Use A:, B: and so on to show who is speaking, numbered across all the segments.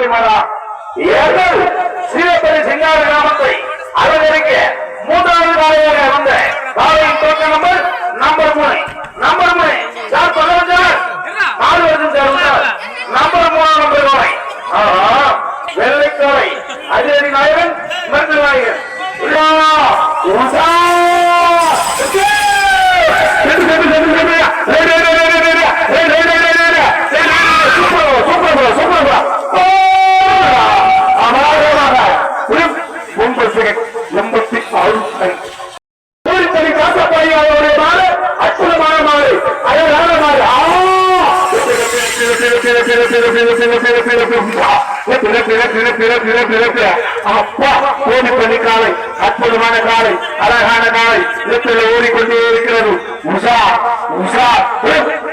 A: ஏர்கள் சீரப்பள்ளி சிங்கார கிராமத்தை அலங்கரிக்க மூன்றாவது காலையாக வந்த காலையின் தோற்ற நம்பர் நம்பர் மூணு. நம்பர் மூணு. சார் பகவன் நாலு வருஷம் சார் நம்பர் மூணு நம்பர் காலை வெள்ளைக்காலை. அதிரடி நாயகன் மருந்து நாயகன் உஷா, செகண்ட் எண்பத்தி ஆறு செகண்ட் பூரித்தனி அவருடைய மாறு அற்புதமான மாறு அழகான மாறு. அப்பா கோடி பண்ணி காலை அற்புதமான காலை அழகான காலை இடத்தில் ஓடிக்கொண்டே இருக்கிறது. உஷா உஷா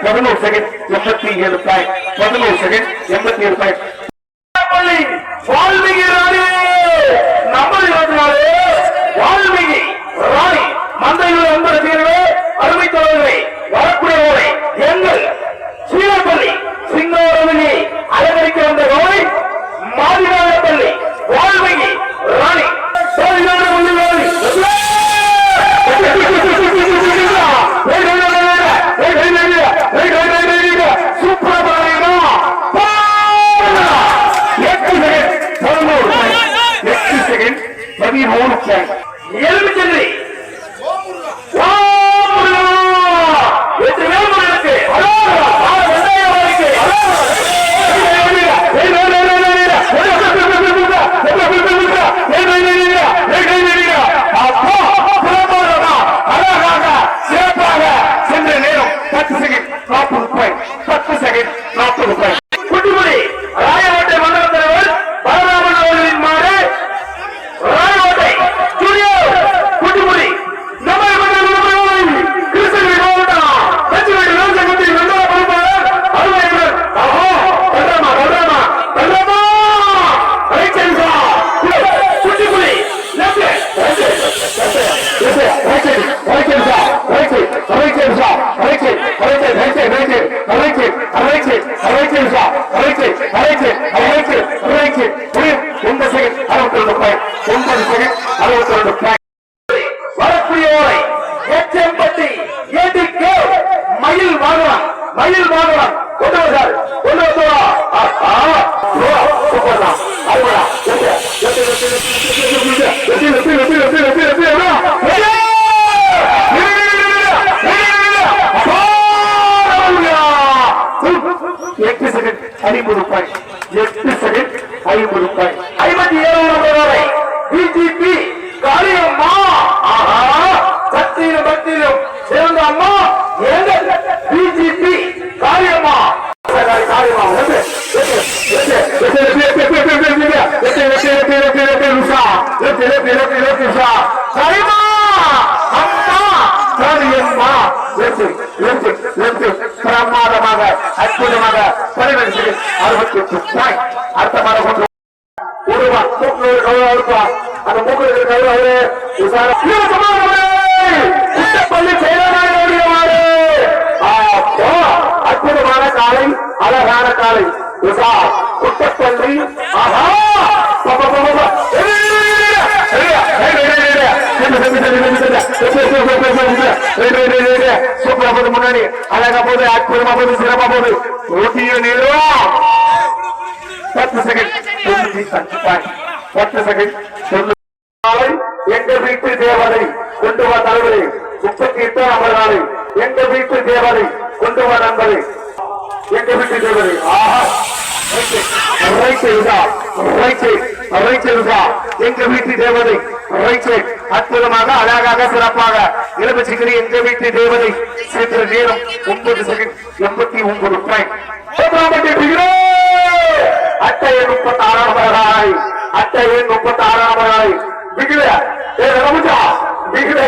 A: பதினோரு செகண்ட் எண்பத்தி ஏழு பாயிண்ட் பதினோரு செகண்ட் எண்பத்தி ஏழு பாயிண்ட் வால்மீகி ராணி நம்பர் இருபத்தி நாலு வால்மீகி ராணி மந்தையில் ஒன்பது ஏற்றுமா ஏற்று ஏற்று ஏற்று பிரமாதமாக அற்புதமாக பதினெட்டு அறுபத்தி எட்டு பாயிண்ட் அர்த்தமான அற்புதமான காலை அழகான காலை. குட்டப்பள்ளி. சூப்பரா போது முன்னாடி அழகா போது அற்புதமா போது சிறப்பா போது ஓட்டியோ நீரும் பத்து செகண்ட் பத்து செகண்ட் தொண்ணூத்தி எங்க வீட்டு தேவதை கொண்டு வா தலைவரே முப்பத்தி எட்டு நம்பர் நாளை எங்க வீட்டு தேவதை கொண்டு வா நண்பரே எங்க வீட்டு தேவதை ஆஹா right side right side right எங்க வீட்டு தேவதை அற்புதமாக அழகாக சிறப்பாக இளவச்சிக்கிரி எங்க வீட்டு தேவதை சென்ற நேரம் ஒன்பது செகண்ட் எண்பத்தி ஒன்பது பாயிண்ட் அட்டையை முப்பத்தி ஆறாம் மகாய் அட்டையை முப்பத்தி ஆறாம் மகாய் பிகில ஏ ரமுஜா பிகில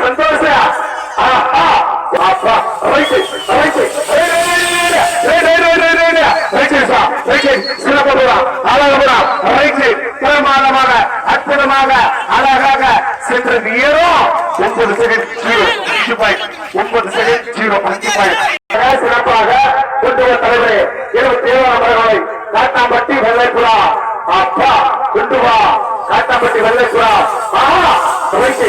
A: சந்தோஷ ஆஹா அப்பா ரைட் ரைட் பிரமாதமாக அற்புதமாக அழகாக சென்ற வீரோ ஒன்பது செகண்ட் ஜீரோ அஞ்சு பாயிண்ட் ஒன்பது செகண்ட் ஜீரோ அஞ்சு பாயிண்ட் சிறப்பாக கொண்டு வர தலைவரே இருபத்தி ஏழாம் காட்டாம்பட்டி வெள்ளைப்புறா. அப்பா கொண்டு வா. காட்டாம்பட்டி வெள்ளைப்புறா. ஆஹா அமைச்சு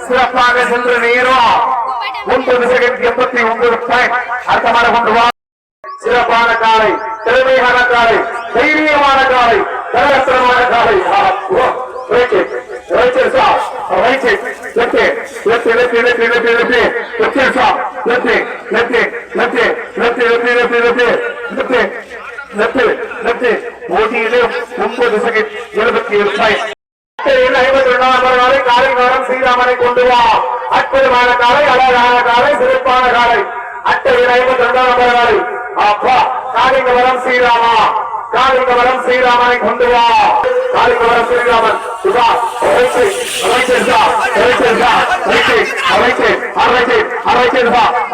A: சிறப்பாக சென்ற நேரம் ஒன்பது செகண்ட் எண்பத்தி ஒன்பது பாயிண்ட் அர்த்தமான கொண்டு வா சிறப்பான காலை திறமையான காலை தைரியமான காலை கலகத்தனமான காலை ஒன்பது செகண்ட் எழுபத்தி காலை நேரம் ஸ்ரீராமனை கொண்டு வா அற்புதமான காலை அழகான காலை சிறப்பான காலை. அட்டையில் ஐம்பத்தி ரெண்டாம் நாளை அப்பா காளிங்கவரம் ஸ்ரீராமா. காளிங்கவரம் ஸ்ரீராமனை கொண்டு வா. காளிங்கவரம் ஸ்ரீராமன். சுபா அரைச்சு அரைச்சு அரைச்சு அரைச்சு அரைச்சு அரைச்சு அரைச்சு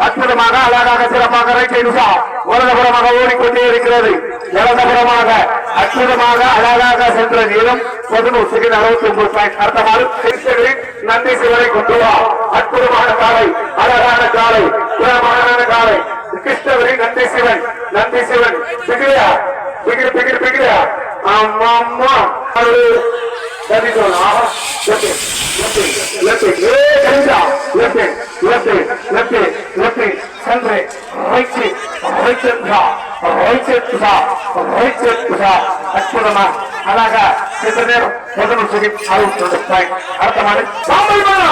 A: அற்புதமாக அழகாக சிறப்பாக அரைச்சு உலகபுரமாக ஓடிக்கொண்டே இருக்கிறது இடதுபுறமாக அற்புதமாக அழகாக சென்ற நீளம் பதினோரு செகண்ட் அறுபத்தி ஒன்பது பாயிண்ட் அர்த்தமாக நன்றி சிவரை கொண்டு வா அற்புதமான காலை அழகான காலை புறமான காலை கிருஷ்ணகிரி நந்தி சிவன் நந்தி சிவன் பிகிரியா பிகிரி பிகிரி பிகிரியா அம்மா அம்மா That is all. Ah, left hand, left hand, left hand. Hey, Kalinda, left hand, left hand, left hand, left hand. Center, right hand, right hand push up, right hand push up, right hand push up. అద్భుతమా అలాగా చిత్రదేవ్ మొదలు సుగి అవుతుంది అర్థమాలి బాంబే మనం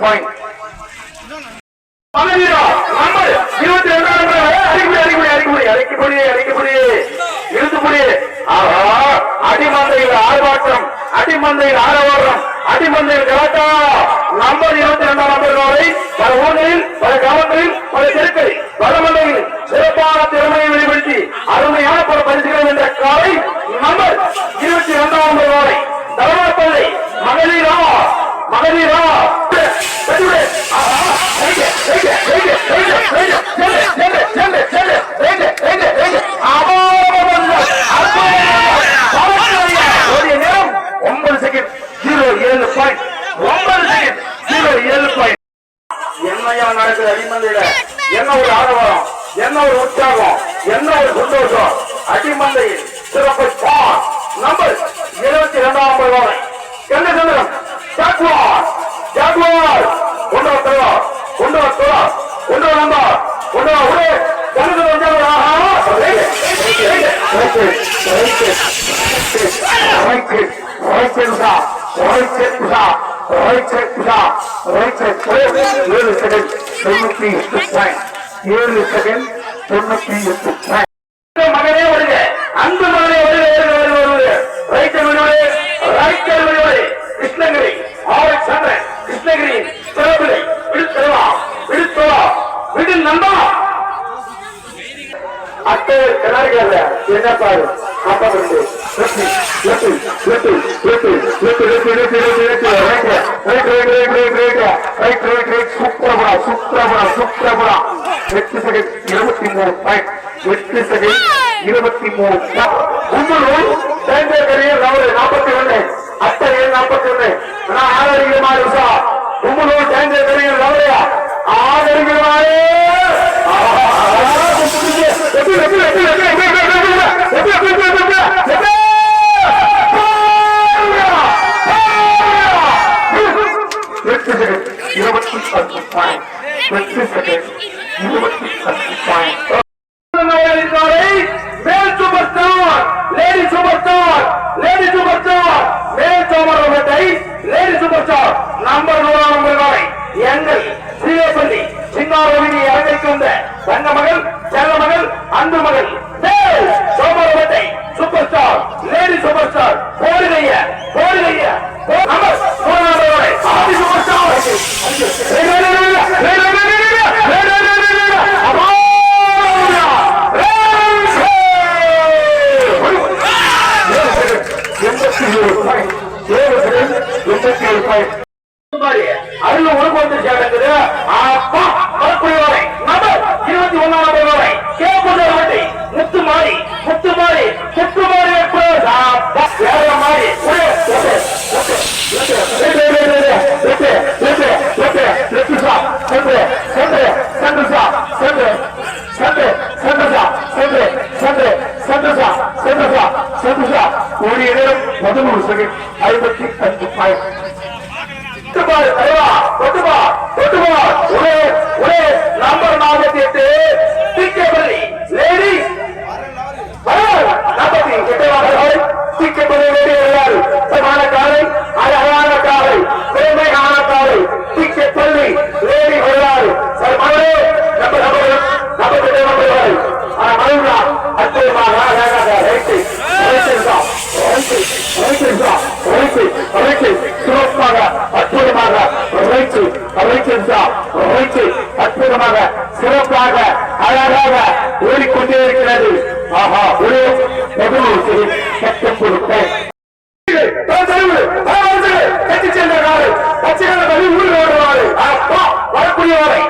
A: point இருபத்தி ரெண்டாம் number அடிக்குடி அடிக்குடி அடிக்குடி அடிக்குடி அடிக்குடி ஆஹா. அடிமந்தையில் ஆர்ப்பாட்டம் அடிமந்தையில் ஆரவாரம் அடிமந்தையில் கலாட்டா. Number இருபத்தி இரண்டாம் நம்பர் காலை. பல ஊர்களில் பல கிராமங்களில் பல தெருக்களில் வடமண்டையில் சிறப்பான திறமையை வெளிப்படுத்தி அருமையான பல பரிசுகள் என்ற காலை நம்பர் இருபத்தி இரண்டாம் நம்பர் காலை. தர்மப்பள்ளி மகளிரா மகளிரா என்னையா நடக்குது அடிமந்தையில என்ன ஒரு ஆரவாரம் என்ன ஒரு உற்சாகம் என்ன ஒரு சந்தோஷம் அடிமந்தையில் ஏழு செகண்ட் தொண்ணூத்தி எட்டு பாயிண்ட் ஏழு செகண்ட் தொண்ணூத்தி எட்டு பாயிண்ட் மகனே வருக. அன்பு இது நம்ப அத்தை கிணறுகள்ல என்ன பாரு அப்பா வந்து சுப்ரபுரா சுப்ரபுரா சுப்ரபுரா எட்டு செகண்ட் இருபத்தி மூணு பாயிண்ட் எட்டு செகண்ட் இருபத்தி மூணு நாற்பத்தி ஒண்ணு அத்தனை நாற்பத்தி ஒண்ணு ஆரோக்கியமா ఆగలిగిన వాడే சகி ஐம்பத்தி அஞ்சு பாயிண்ட் ஐயா கொட்டுமா கொட்டுமா ஒரே ஒரே நம்பர் நாற்பத்தி எட்டு திக்கபள்ளி லேடி நாற்பத்தி எட்டு வாரர்கள் திக்கபள்ளி லேடி எல்லாரு சமான காலை அழகான காலை பெருமையான காலை திக்கப்பள்ளி லேடி எல்லாரு சர்மாவே நம்ம நம்ம நம்ம நம்ம அற்புதமாக அழகாக ரைட்டு ரைட்டு சிறப்பாக அற்புதமாக அற்புதமாக சிறப்பாக அழகாக ஓடிக்கொண்டே இருக்கிறது ஆஹா ஒரே சத்தம் கொடுப்பேன் கட்சி சேர்ந்த நாடு கட்சிகளை ஊரில் வருவாரு வரக்கூடிய வரை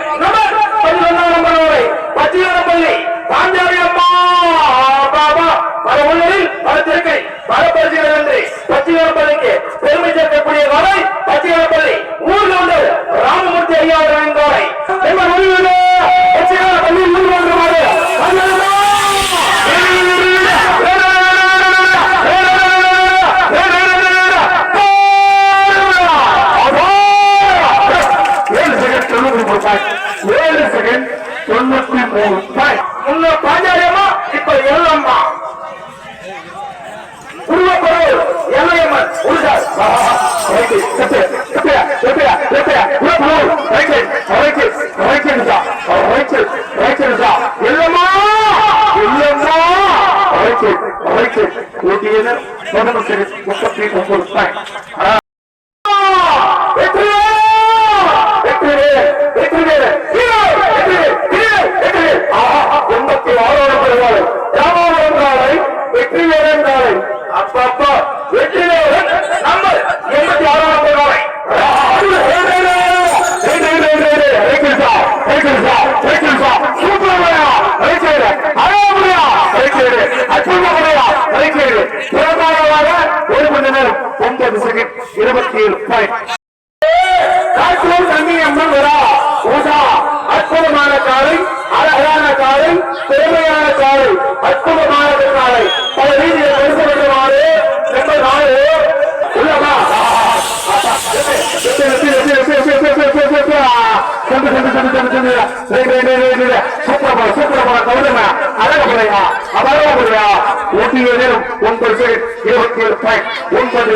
A: ஒன்றிய நேரம் ஒன்பது இருபத்தி ஏழு பாயிண்ட் ஒன்பது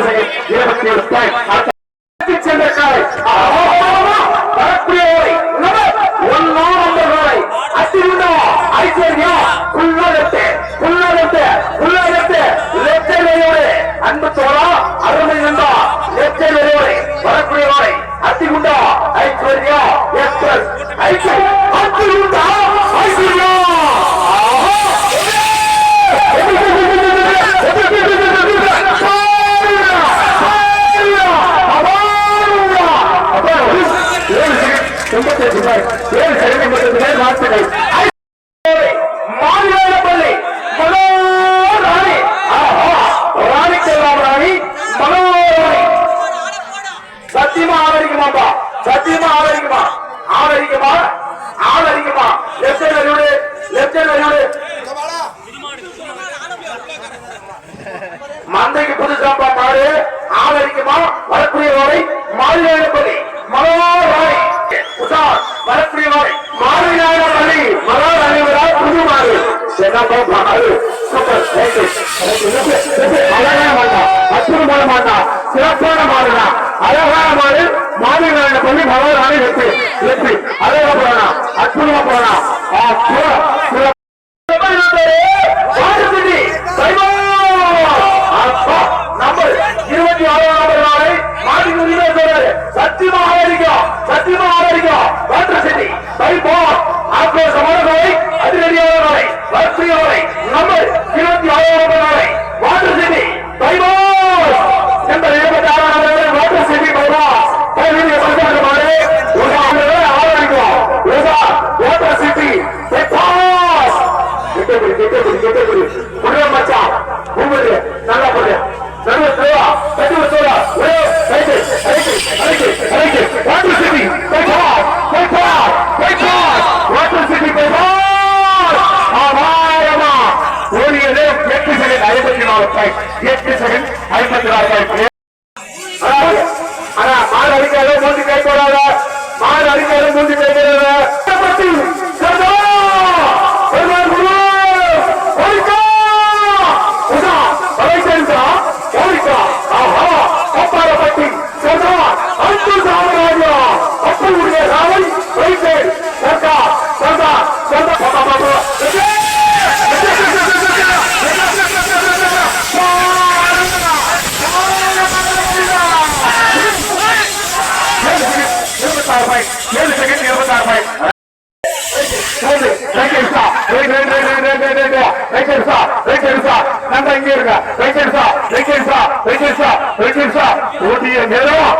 A: இருபத்தி ஏழு பாயிண்ட் சென்ற காலை வரக்கூடிய ஒன்னா வந்த காலை அசிருந்தா ஐஸ்வர்யா உள்ளடத்து உள்ளடத்து உள்ளடத்து லெச்சரையோடு அன்பு தோழா அருமை நந்தா லெச்சரையோடு வரக்கூடிய காலை அசிருந்தா ஐஸ்வர்யா எஸ் எஸ் ஐஸ்வர்யா. வைப்போம். ஆக்ரோஷமான நாளை அதிரடியான நாளை வளர்ச்சியான நாளை நம்ம இருபத்தி ஆறாவது point, 87, 56 point. ஏழு செகண்ட் இருபத்தி ஆறு பாயிண்ட் நன்றி இங்கே இருங்க. ஓடிய நேரம்